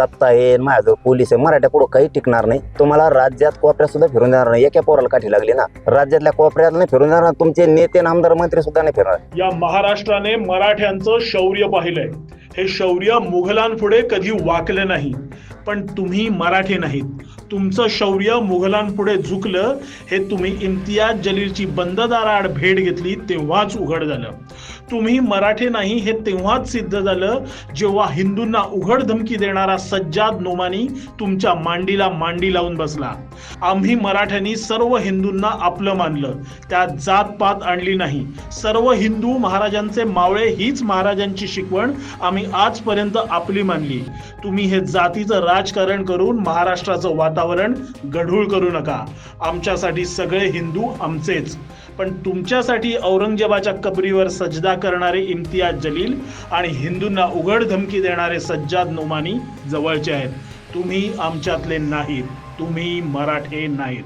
सत्ता आहे माझं पोलीस आहे मराठ्या पुढं काही टिकणार नाही. तुम्हाला राज्यात कोपऱ्यात सुद्धा फिरून जाणार नाही. एका पोराला काठी लागली ना. राज्यातल्या कोपऱ्यात नाही फिरून जाणार तुमचे नेते आमदार मंत्री सुद्धा नाही फिरणार. या महाराष्ट्राने मराठ्यांचं शौर्य पाहिलंय. हे शौर्य मुघलांपुढे कधी वाकलं नाही. पण तुम्ही मराठे नाहीत. तुमचं शौर्य मुघलांपुढे झुकलं हे तुम्ही इम्तियाज जलीलची बंद दाराआड भेट घेतली तेव्हाच उघड झालं. तुम्ही मराठे नाही हे तेव्हाच सिद्ध झालं जेव्हा हिंदूंना उघड धमकी देणारा सज्जाद नोमानी तुमच्या मांडीला मांडी लावून बसला. आम्ही मराठ्यांनी सर्व हिंदूंना आपलं मानलं. त्यात जात पात आणली नाही. सर्व हिंदू महाराजांचे मावळे हीच महाराजांची शिकवण आम्ही आजपर्यंत आपली मानली. तुम्ही हे जातीचं राजकारण करून महाराष्ट्राचं वातावरण गढूळ करू नका. आमच्यासाठी सगळे हिंदू आमचेच. पण तुमच्यासाठी औरंगजेबाच्या कबरीवर सजदा करणारे इम्तियाज जलील आणि हिंदूंना उघड धमकी देणारे सज्जाद नोमानी जवळचे आहेत. तुम्ही आमच्यातले नाहीत. तुम्ही मराठे नाहीत.